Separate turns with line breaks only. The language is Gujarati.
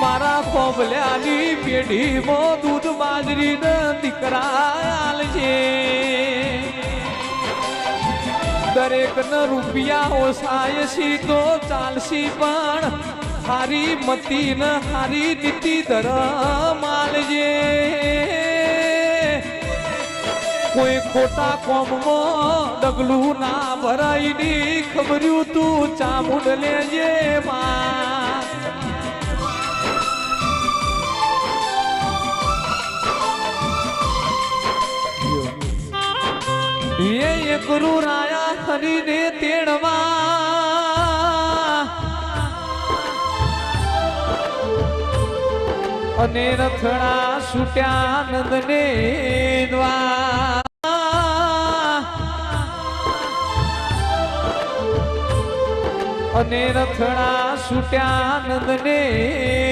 મારા કોબલ્યાની પેઢીમાં દૂધ બાજરી ને દીકરા છે. દરેક ન રૂપિયા ઓસાય સી તો ચાલશી પણ હારી મતી ન હારી નીતિ દર માલજે કોઈ ખોટા કોમમાં ડગલું ના ભરાઈ ની ખબર્યું તું ચામુંડ લેજે એ એકરુ રાયા હરીને તેડવા. અને રથડા છૂટ્યા નંદને દ્વાર અને રથડા છૂટ્યા નંદને